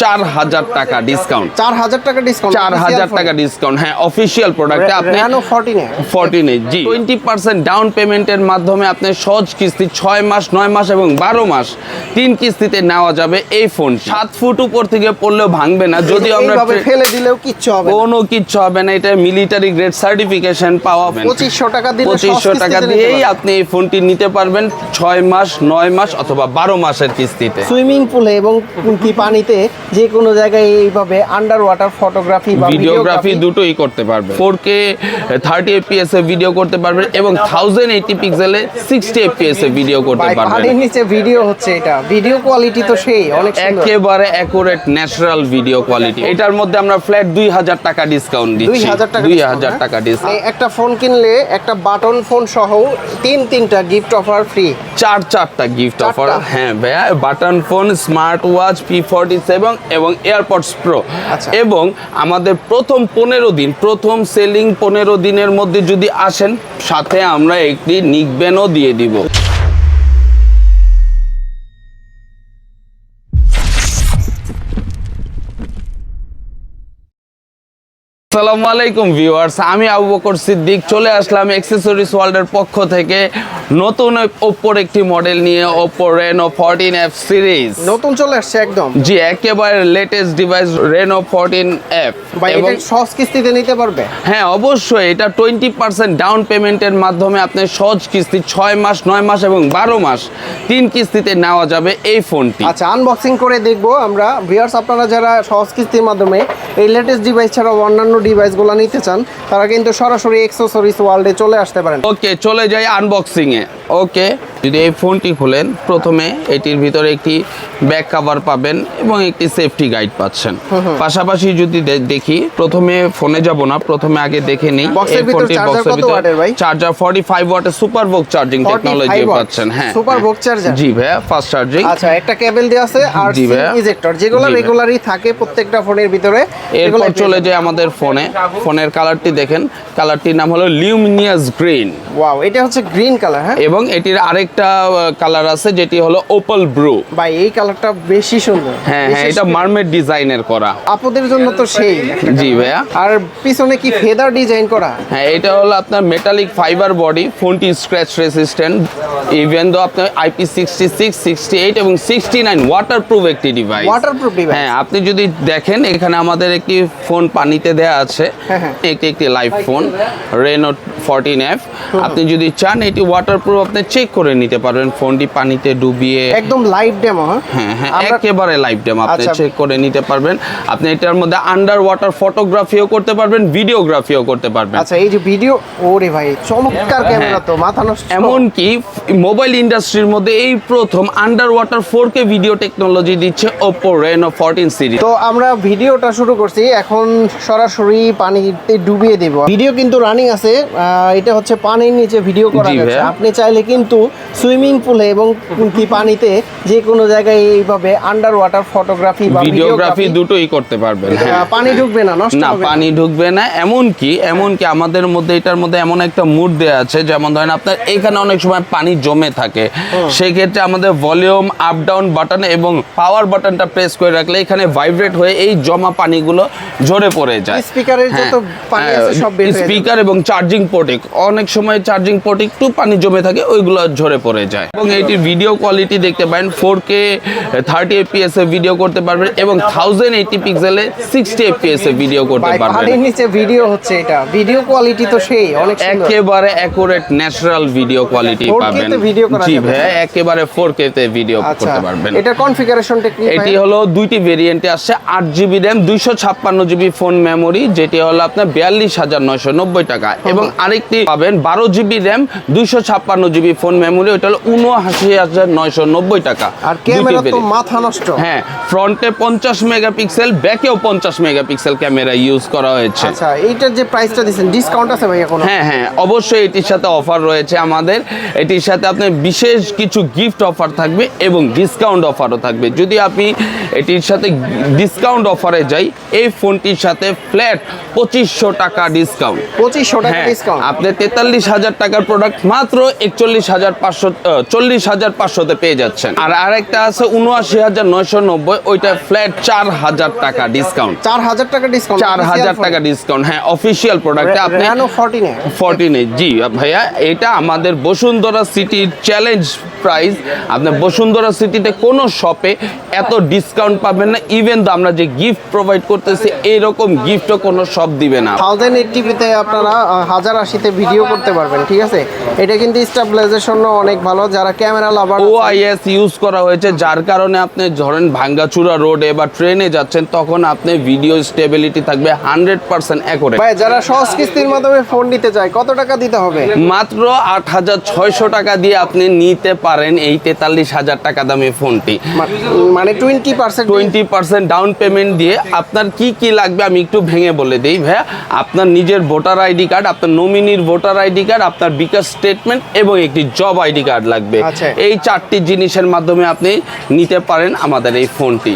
চার হাজার টাকা ডিসকাউন্ট চার হাজার টাকা ডিসকাউন্ট চার হাজার টাকা ডিসকাউন্ট হ্যাঁ অফিসিয়াল প্রোডাক্টে আপনি ফোরটিনে জি। টোয়েন্টি পার্সেন্ট ডাউন পেমেন্টের মাধ্যমে আপনি সহজ কিস্তি ছয় মাস নয় মাস এবং বারো মাস তিন কিস্তিতে নেওয়া যাবে এই ফোন সাত ফুট উপর থেকে পড়লেও ভাঙবে না যদিও আমরা ফেলে দিলেও কিচ্ছু হবে। কোনো কিচ্ছু হবে না এটা মিলিটারি গ্রেড সার্টিফিকেশন পাওয়া পঁচিশশো টাকা দিলে পঁচিশশো টাকা দিয়েই আপনি এই ফোনটি নিতে পারবেন ছয় মাস নয় মাস অথবা বারো মাসের কিস্তিতে। সুইমিং পুলে এবং কি পানিতে যে কোনো জায়গায় এইভাবে আন্ডার ওয়াটার ফটোগ্রাফি বা ভিডিওগ্রাফি দুটোই করতে পারবে। ফোর কে থার্টি এফপিএস এ ভিডিও করতে পারবে এবং থাউজেন্ড এইটি পিক্সেলে সিক্সটি এফপিএস এ ভিডিও করতে পারবে। পানির নিচে ভিডিও হচ্ছে এটা। ভিডিও কোয়ালিটি তো সেই অনেক সুন্দর। একেবারে অ্যাকুরেট ন্যাচারাল ভিডিও কোয়ালিটি এটার মধ্যে আমরা ফ্ল্যাট দুই হাজার টাকা ডিসকাউন্ট দুই দিচ্ছি। হাজার টাকা দুই discount, হাজার হ্যাঁ? টাকা ডিসকাউন্ট একটা ফোন কিনলে একটা বাটন ফোন সহ তিন তিনটা গিফট অফার ফ্রি চার চারটা গিফট অফার হ্যাঁ ভাইয়া button phone smart watch P forty seven এবং এয়ারপডস প্রো আচ্ছা। এবং আমাদের প্রথম পনেরো দিন প্রথম সেলিং পনেরো দিনের মধ্যে যদি আসেন সাথে আমরা একটি নিকবেনও দিয়ে দিব আসসালামু আলাইকুম ভিউয়ার্স আমি আবু বকর সিদ্দিক চলে আসলাম অ্যাক্সেসরিজ ওয়ার্ল্ডের পক্ষ থেকে নতুন ওপ্পোর একটি মডেল নিয়ে Oppo Reno fourteen F series নতুন চলে আসছে একদম। জি একেবারে latest device Reno fourteen F এবং সহজ কিস্তিতে নিতে পারবে? হ্যাঁ অবশ্যই এটা টোয়েন্টি পার্সেন্ট ডাউন পেমেন্টের মাধ্যমে আপনি সহজ কিস্তি ছয় মাস নয় মাস এবং বারো মাস তিন কিস্তিতে নেওয়া যাবে এই ফোনটি। আচ্ছা আনবক্সিং করে দেখব আমরা। ভিউয়ার্স আপনারা যারা সহজ কিস্তির মাধ্যমে এই লেটেস্ট ডিভাইস ছাড়াও অন্যান্য ডিভাইসগুলো নিতে চান, তারা কিন্তু সরাসরি এক্সেসরিজ ওয়ার্ল্ডে চলে আসতে পারেন। ওকে চলে যাই আনবক্সিং এ ওকে যদি এই ফোনটি খোলেন প্রথমে এটির ভিতরে একটি ব্যাক কাভার পাবেন এবং একটি সেফটি গাইড পাচ্ছেন। পাশাপাশি যদি দেখি প্রথমে ফোনে যাব না প্রথমে আগে দেখে নিই। বক্সের ভিতর charger কত ওয়াটের ভাই? চার্জার 45 ওয়াটের সুপার ভোক চার্জিং 45 টেকনোলজি পাচ্ছেন হ্যাঁ। হ্যাঁ। voc charger? জি ভাই ফাস্ট চার্জিং আচ্ছা একটা কেবল দেওয়া আছে আর ইজেক্টর যেগুলো রেগুলারই থাকে প্রত্যেকটা ফোনের ভিতরে এরপর চলে যায় আমাদের ফোনে। ফোনের কালারটি দেখেন কালারটির নাম হলো লিউমিনিয়াস গ্রিন ওয়াও এটা হচ্ছে গ্রিন কালার হ্যাঁ? এবং এটির আরেকটা কালার আছে যেটি হলো ওপল ব্রু ভাই এই কালারটা বেশি সুন্দর। হ্যাঁ হ্যাঁ এটা মার্মেড ডিজাইনের করা। আপনাদের জন্য তো সেই। জি ভাইয়া। আর পিছনে কি ফেদার ডিজাইন করা? হ্যাঁ এটা হলো আপনার মেটালিক ফাইবার বডি ফোনটি স্ক্র্যাচ রেসিস্ট্যান্ট ইভেন দো আপনার IP sixty six sixty eight এবং সিক্সটি নাইন ওয়াটার প্রুফ একটি ডিভাইস ওয়াটারপ্রুফ ডিভাইস হ্যাঁ আপনি যদি দেখেন এখানে আমাদের একটি ফোন পানিতে দেয়া আছে। হ্যাঁ, হ্যাঁ। একটি একটি live phone Reno fourteen F আপনি যদি চান এটি ওয়াটারপ্রুফ আপনি চেক করে নিতে পারবেন ফোনটি পানিতে ডুবিয়ে একদম লাইট ডেমো হ্যাঁ? হ্যাঁ হ্যাঁ একেবারে লাইভ ডেম আপনি আচ্ছা। চেক করে নিতে পারবেন। আপনি এটার মধ্যে আন্ডার ওয়াটার ফটোগ্রাফিও করতে পারবেন ভিডিওগ্রাফিও করতে পারবেন। আচ্ছা এই যে ভিডিও ওরে ভাই চমৎকার ক্যামেরা তো মাথা নষ্ট। এমনকি মোবাইল ইন্ডাস্ট্রির মধ্যে এই প্রথম under water four K video technology দিচ্ছে ওপো রেনো ফোরটিন সিরিজ তো আমরা ভিডিওটা শুরু করছি এখন সরাসরি পানিতে ডুবিয়ে দেব। ভিডিও কিন্তু রানিং আছে এটা হচ্ছে পানির নিচে ভিডিও করা যাচ্ছে আপনি চাইলে কিন্তু সুইমিং পুলে এবং কি পানিতে যে কোনো জায়গায় এইভাবে আন্ডার ওয়াটার ফটোগ্রাফি বা ভিডিওগ্রাফি দুটোই করতে পারবেন হ্যাঁ পানি ঢুকবে না নষ্ট না হবে না। পানি ঢুকবে না এমনকি এমনকি আমাদের মধ্যে এটার মধ্যে এমন একটা মুড দেওয়া আছে যেমন ধরেন আপনার এখানে অনেক সময় পানি জমে থাকে সেই ক্ষেত্রে আমাদের ভলিউম আপ ডাউন বাটন এবং পাওয়ার বাটনটা প্রেস করে রাখলে এখানে ভাইব্রেট হয়ে এই জমা পানিগুলো ঝরে পড়ে যায় স্পিকারের যত পানি আছে সব হয়ে। স্পিকার এবং চার্জিং পোর্টে অনেক সময় চার্জিং পোর্টে একটু পানি জমে থাকে ওইগুলো ঝরে পড়ে যায়। এবং এটির ভিডিও কোয়ালিটি দেখতে পারেন ফোর কে থার্টি এফপিএস এ ভিডিও করতে পারবেন এবং থাউজেন্ড এইটি পিক্সেলে সিক্সটি এফপিএস এ ভিডিও করতে পারবেন। নিচে ভিডিও হচ্ছে এটা। ভিডিও কোয়ালিটি তো সেই অনেক একেবারে অ্যাকুরেট ন্যাচারাল ভিডিও কোয়ালিটি পাবেন। করা জি ভাই একেবারে ফোর কে তে ভিডিও আচ্ছা করতে পারবেন। এটা কনফিগারেশনটা কি এটি? হলো দুইটি ভেরিয়েন্টে আসছে আট জিবি র্যাম দুইশো ছাপ্পান্ন জিবি ফোন মেমোরি যেটি হলো আপনার বিয়াল্লিশ হাজার নয়শো নব্বই টাকা। এবং আরেকটি পাবেন বারো জিবি র্যাম দুইশো ছাপ্পান্ন জিবি ফোন মেমোরি ওটা হলো উনআশি হাজার নয়শো নব্বই টাকা। আর ক্যামেরা তো মাথা নষ্ট। হ্যাঁ ফ্রন্টে পঞ্চাশ মেগাপিক্সেল ব্যাকেও পঞ্চাশ মেগাপিক্সেল ক্যামেরা ইউজ করা হয়েছে। আচ্ছা এইটার যে প্রাইসটা দিচ্ছেন ডিসকাউন্ট আছে ভাই এখন? হ্যাঁ হ্যাঁ অবশ্যই এটির সাথে অফার রয়েছে আমাদের। এটির সাথে আপনার বিশেষ কিছু গিফট অফার থাকবে এবং ডিসকাউন্ট অফারও থাকবে। যদি আপনি এটির সাথে ডিসকাউন্ট অফারে যাই এই ফোনটির সাথে ফ্ল্যাট পঁচিশশো টাকা ডিসকাউন্ট পঁচিশশো টাকা হ্যাঁ ডিসকাউন্ট আপনি তেতাল্লিশ হাজার টাকার প্রোডাক্ট মাত্র একচল্লিশ হাজার পাঁচশো পাঁচশো চল্লিশ হাজার পাঁচশোতে পেয়ে যাচ্ছেন। আর আরেকটা আছে উনআশি হাজার নয়শো নব্বই ওইটা ফ্ল্যাট চার হাজার টাকা ডিসকাউন্ট চার হাজার টাকা ডিসকাউন্ট চার হাজার টাকা ডিসকাউন্ট হ্যাঁ অফিসিয়াল প্রোডাক্টে আপনি ফোরটিনে ফর্টিনে জি ভাইয়া এটা আমাদের বসুন্ধরা সিটির চ্যালেঞ্জ প্রাইস আপনার বসুন্ধরা সিটিতে কোনো শপে এত ডিসকাউন্ট পাবেন না ইভেন তো আমরা যে গিফট প্রোভাইড করতেছি এইরকম গিফটও কোনো শপ দিবে না। থাউজেন্ড এইটটিপিতে আপনারা হাজার আশিতে ভিডিও করতে পারবেন ঠিক আছে? এটা কিন্তু স্টাবলাইজেশন অনেক ভালো যারা ক্যামেরা লাভার ওআইএস ইউজ করা হয়েছে যার কারণে আপনি ধরেন ভাঙ্গাচুরা রোডে বা ট্রেনে যাচ্ছেন তখন আপনি ভিডিও স্টেবিলিটি থাকবে হান্ড্রেড পার্সেন্ট একরে ভাই যারা সহজ কিস্তির মাধ্যমে ফোন নিতে চায় কত টাকা দিতে হবে? মাত্র আট হাজার ছয়শো টাকা দিয়ে আপনি নিতে পারেন এই তেতাল্লিশ হাজার টাকা দামি ফোনটি মানে twenty percent twenty percent down payment দিয়ে আপনার কি কি লাগবে আমি একটু ভেঙে বলে দিই ভাইয়া। আপনার নিজের ভোটার আইডি কার্ড আপনার নমিনির ভোটার আইডি কার্ড আপনার বিকাশ স্টেটমেন্ট এবং একটি জব আইডি আইডি কার্ড লাগবে। আচ্ছা। এই চারটি জিনিসের মাধ্যমে আপনি নিতে পারেন আমাদের এই ফোনটি।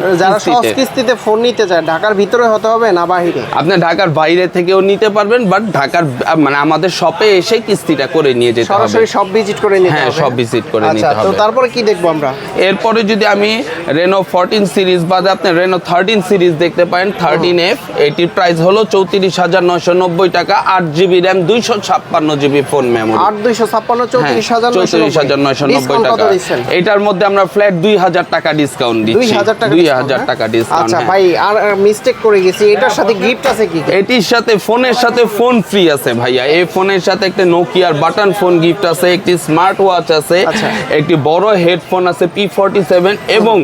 কিস্তিতে। ফোন নিতে চায় ঢাকার ভিতরে হতে হবে না বাহিরে? আপনি ঢাকার বাইরে থেকেও নিতে পারবেন বাট ঢাকার মানে আমাদের শপে এসে কিস্তিটা করে নিয়ে যেতে হবে। সরাসরি সব ভিজিট করে নিতে হ্যাঁ সব ভিজিট করে আচ্ছা, নিতে হবে। তো তারপরে কি দেখব আমরা? এরপরে যদি আমি রেনো 14 সিরিজ বাদে আপনি রেনো 13 সিরিজ দেখতে পারেন 13F এটির প্রাইস হলো 34990 টাকা 8 GB RAM 256 GB phone memory 8 256 34990 চব্বিশ হাজার নয়শো নব্বই টাকা। এটার মধ্যে আমরা ফ্ল্যাট দুই হাজার টাকা ডিসকাউন্ট দিচ্ছি। দুই হাজার টাকা ডিসকাউন্ট হ্যাঁ? আচ্ছা, হ্যাঁ। ভাই আর মিস্টেক করে গেছি। হ্যাঁ, এটার সাথে গিফট আছে কি? এটির সাথে ফোনের সাথে ফোন ফ্রি আছে ভাইয়া। এই ফোনের সাথে একটা নোকিয়ার বাটন ফোন গিফট আছে একটি স্মার্ট ওয়াচ আছে আচ্ছা। একটি বড় হেডফোন আছে পি ফর্টি সেভেন এবং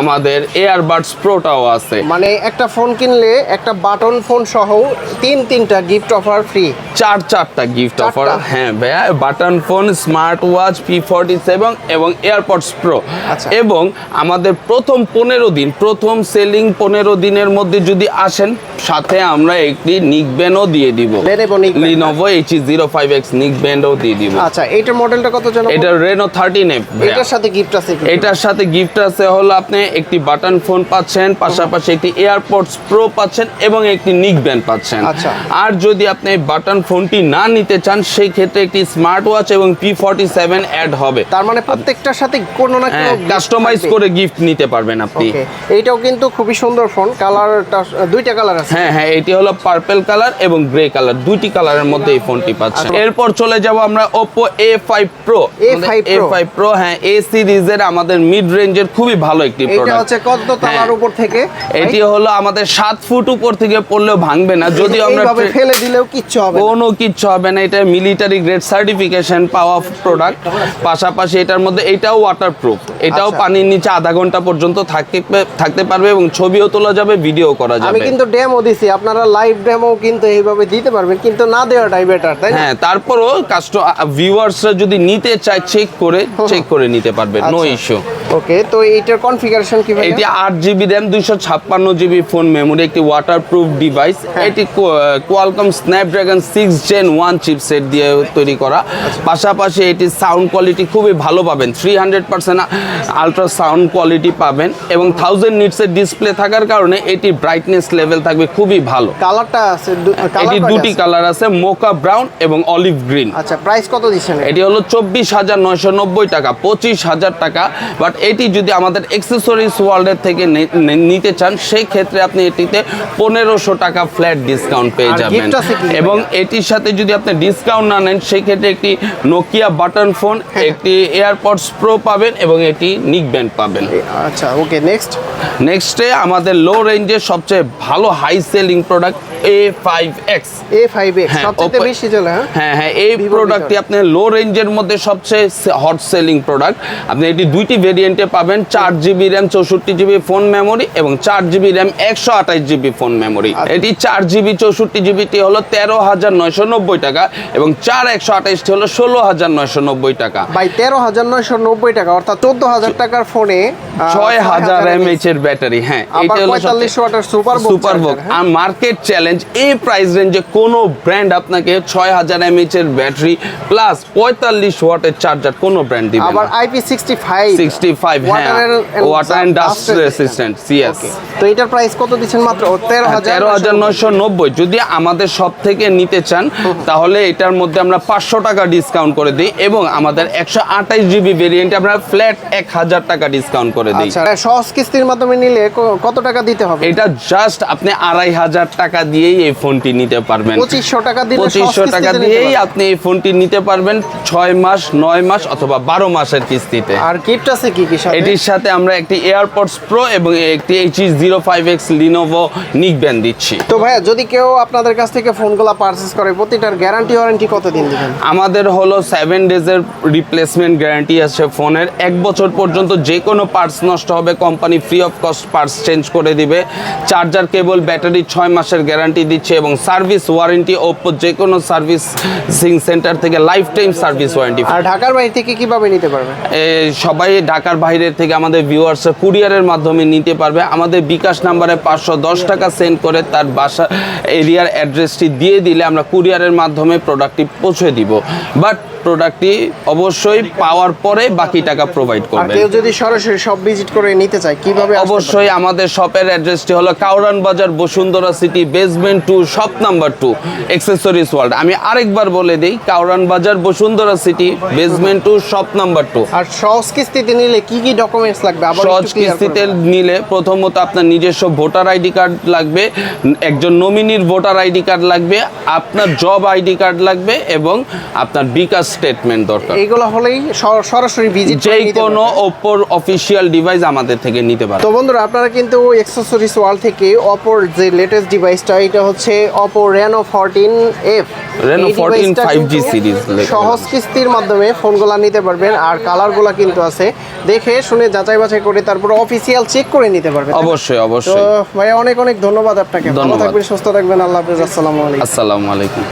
আমাদের এয়ারবাডস প্রোটাও আছে। মানে একটা ফোন কিনলে একটা বাটন ফোন সহ তিন তিনটা গিফট অফার ফ্রি চার চারটা গিফট অফার হ্যাঁ ভাইয়া। Button phone smart watch P forty seven এবং এয়ারপডস প্রো আচ্ছা। এবং আমাদের প্রথম পনেরো দিন প্রথম সেলিং পনেরো দিনের মধ্যে যদি আসেন সাথে আমরা একটি নিক ব্যান্ডও দিয়ে দিব। Lenovo H zero five X neck ব্যান্ডও দিয়ে দিব। আচ্ছা এইটার মডেলটা কত জন এটা রেনো থার্টিন এফ এটার সাথে গিফট আছে এটার সাথে গিফট আছে হলো আপনি একটি বাটন ফোন পাচ্ছেন পাশাপাশি একটি এয়ারপডস প্রো পাচ্ছেন এবং একটি নিক ব্যান্ড পাচ্ছেন। আচ্ছা। আর যদি আপনি বাটন ফোনটি না নিতে চান সেই ক্ষেত্রে একটি স্মার্ট ওয়াচ এবং পি ফর্টি সেভেন অ্যাড হবে। তার মানে প্রত্যেকটার সাথে কোনো না কোনো কাস্টমাইজ করে গিফট নিতে পারবেন আপনি। এইটাও কিন্তু খুবই সুন্দর ফোন কালারটা দুইটা কালার আছে। হ্যাঁ হ্যাঁ এটি হলো পার্পল কালার এবং গ্রে কালার দুইটি কালারের মধ্যে এই ফোনটি পাচ্ছেন আচ্ছা। এরপর চলে যাব আমরা Oppo A5 Pro A5 এ Pro। হ্যাঁ এ সিরিজের আমাদের মিড রেঞ্জের খুবই ভালো একটি প্রোডাক্ট এটা হচ্ছে কত তালার হ্যাঁ। উপর থেকে এটি হলো আমাদের সাত ফুট উপর থেকে পড়লেও ভাঙবে না। যদি আমরা ফেলে দিলেও কিচ্ছু হবে না। কোনো কিচ্ছু হবে না। এটা মিলিটারি গ্রেড সার্টিফিকেশন পাওয়া প্রোডাক্ট পাশাপাশি এটার মধ্যে এটাও ওয়াটারপ্রুফ এটাও আচ্ছা। পানির নিচে আধা ঘণ্টা পর্যন্ত থাকতে থাকতে পারবে এবং ছবিও তোলা যাবে ভিডিও করা আমি যাবে কিন্তু ডেমো দিছি আপনারা লাইভ ডেমো কিন্তু এইভাবে দিতে পারবেন কিন্তু না দেওয়াটাই বেটার তাই হ্যাঁ তারপরও কাস্টম ভিউয়ার্সরা যদি নিতে চায় চেক করে চেক করে নিতে পারবে নো আচ্ছা। ইস্যু ওকে তো এইটার কনফিগারেশন কি এটি আট জিবি র্যাম দুইশো ছাপ্পান্ন জিবি ফোন মেমোরি একটি ওয়াটার প্রুফ ডিভাইস হ্যাঁ। এটি Qualcomm Snapdragon six gen one chipset দিয়ে তৈরি করা। আচ্ছা। পাশাপাশি এটি সাউন্ড কোয়ালিটি খুবই ভালো পাবেন। Three hundred percent ultra sound quality পাবেন এবং থাউজেন্ড নিটসের ডিসপ্লে থাকার কারণে এটি ব্রাইটনেস লেভেল থাকবে খুবই ভালো। কালারটা আছে এটি দুটি কালার আছে মোকা ব্রাউন এবং অলিভ গ্রিন আচ্ছা প্রাইস কত দিচ্ছেন? এটি হলো চব্বিশ হাজার নয়শো নব্বই টাকা পঁচিশ হাজার টাকা বাট এটি যদি আমাদের এক্সেসরিজ ওয়ার্ল্ডের থেকে নিতে চান সেই ক্ষেত্রে আপনি এটিতে পনেরোশো টাকা ফ্ল্যাট ডিসকাউন্ট পেয়ে যাবেন? এবং এটির সাথে যদি আপনি ডিসকাউন্ট না নেন সেই ক্ষেত্রে একটি নোকিয়া বাটন ফোন। একটি এয়ারপডস প্রো পাবেন এবং এটি নিক ব্যান্ড পাবেন আচ্ছা ওকে নেক্সট নেক্সটে আমাদের লো রেঞ্জের সবচেয়ে ভালো high selling product A five X A five X সবচেয়ে বেশি চলে হ্যাঁ হ্যাঁ হ্যাঁ এই প্রোডাক্টটি। আপনি লো রেঞ্জের মধ্যে সবচেয়ে হট সেলিং প্রোডাক্ট আপনি এটি দুইটি ভেরিয়েন্টে পাবেন চার জিবি র্যাম চৌষট্টি জিবি ফোন মেমোরি এবং চার জিবি র্যাম একশো আঠাশ জিবি ফোন মেমোরি। এটি চার জিবি চৌষট্টি জিবিটি হলো তেরো হাজার নয়শো নব্বই টাকা এবং চার একশো আঠাশটি হলো ষোলো হাজার নয়শো নব্বই টাকা। বাই তেরো হাজার নয়শো নব্বই টাকা অর্থাৎ চোদ্দ হাজার টাকার ফোনে ছয় হাজার এমএইচ এর ব্যাটারি হ্যাঁ সুপার সুপার বুক আর মার্কেট চ্যালেঞ্জ এই প্রাইস রেঞ্জে কোনো ব্র্যান্ড আপনাকে ছয় হাজার এমএইচ এর ব্যাটারি প্লাস পঁয়তাল্লিশ ওয়াটের চার্জার কোনো ব্র্যান্ড দিবে আবার IP sixty five sixty five হ্যাঁ ওয়াটার অ্যান্ড ডাস্ট রেসিস্ট্যান্ট সিএস তো এটার প্রাইস কত দিচ্ছেন মাত্র? তেরো হাজার হ্যাঁ, যদি আমাদের সব থেকে নিতে চান তাহলে এটার মধ্যে আমরা পাঁচশো টাকা ডিসকাউন্ট করে দিই এবং আমাদের একশো আঠাইশ জিবি ভেরিয়েন্টে আমরা ফ্ল্যাট এক হাজার টাকা ডিসকাউন্ট করে দিই। আচ্ছা সহজ কিস্তির মাধ্যমে নিলে কত টাকা দিতে হবে? এটা জাস্ট আপনি আড়াই হাজার টাকা দিয়েই এই ফোনটি নিতে পারবেন। পঁচিশশো টাকা দিলে সহজ পঁচিশশো টাকা দিয়েই আপনি এই ফোনটি নিতে পারবেন ছয় মাস নয় মাস অথবা বারো মাসের কিস্তিতে। আর গিফট আছে কি? এটির সাথে আমরা একটি এয়ারপডস প্রো এবং একটি H zero five X Lenovo neck band দিচ্ছি। তো ভাইয়া যদি কেউ আপনাদের কাছ থেকে ফোনগুলো পারচেস করে প্রতিটার গ্যারান্টি ওয়ারেন্টি কতদিন দিবেন? আমাদের হলো সেভেন ডেজের রিপ্লেসমেন্ট গ্যারান্টি আছে ফোনের। এক বছর পর্যন্ত যে কোনো পার্টস নষ্ট হবে company free of cost parts change করে দিবে। চার্জার কেবল ব্যাটারি ছয় মাসের গ্যারান্টি দিচ্ছে এবং সার্ভিস ওয়ারেন্টি ওপো যে কোনো সার্ভিসিং সেন্টার থেকে লাইফ টাইম সার্ভিস ওয়ারেন্টি আর ঢাকার বাইরে থেকে কীভাবে নিতে পারবে? সবাই ঢাকার বাইরের থেকে আমাদের ভিউয়ার্স কুরিয়ারের মাধ্যমে নিতে পারবে। আমাদের বিকাশ নাম্বারে পাঁচশো দশ টাকা সেন্ড করে তার বাসা এরিয়ার অ্যাড্রেসটি দিয়ে দিলে আমরা কুরিয়ারের মাধ্যমে প্রোডাক্টটি পৌঁছে দিব। বাট প্রোডাক্টটি অবশ্যই পাওয়ার পরে বাকি টাকা প্রোভাইড আর করবেন। কেউ যদি সরাসরি সব ভিজিট করে নিতে চায় কীভাবে অবশ্যই আমাদের শপের অ্যাড্রেসটি হলো Karwan Bazar Bashundhara city basement two shop number two accessories world আমি আরেকবার বলে দিই Karwan Bazar Bashundhara city basement two shop number two আর সহজ কিস্তিতে নিলে কি কি ডকুমেন্টস লাগবে? আবার সহজ কিস্তিতে নিলে প্রথমত আপনার নিজস্ব ভোটার আইডি কার্ড লাগবে একজন নমিনির ভোটার আইডি কার্ড লাগবে আপনার জব আইডি কার্ড লাগবে এবং আপনার বিকাশ স্টেটমেন্ট দরকার। এইগুলো হলেই সরাসরি ভিজিট যে কোনো ওপোর অফিসিয়াল ডিভাইস আমাদের থেকে নিতে পারেন তো বন্ধুরা আপনারা কিন্তু এক্সেসরিজ ওয়াল থেকে অপোর যে লেটেস্ট ডিভাইসটা এটা হচ্ছে Oppo Reno fourteen F Reno 14 5G series লেখা সহজ কিস্তির মাধ্যমে ফোনগুলো নিতে পারবেন আর কালারগুলো কিন্তু আছে। দেখে শুনে যাচাই বাছাই করে তারপর অফিসিয়াল চেক করে নিতে পারবেন। অবশ্যই অবশ্যই। তো ভাইয়া অনেক অনেক ধন্যবাদ আপনাকে। ভালো। থাকবেন সুস্থ থাকবেন। আল্লাহ হাফেজ। আসসালামু আলাইকুম। আসসালামু আলাইকুম।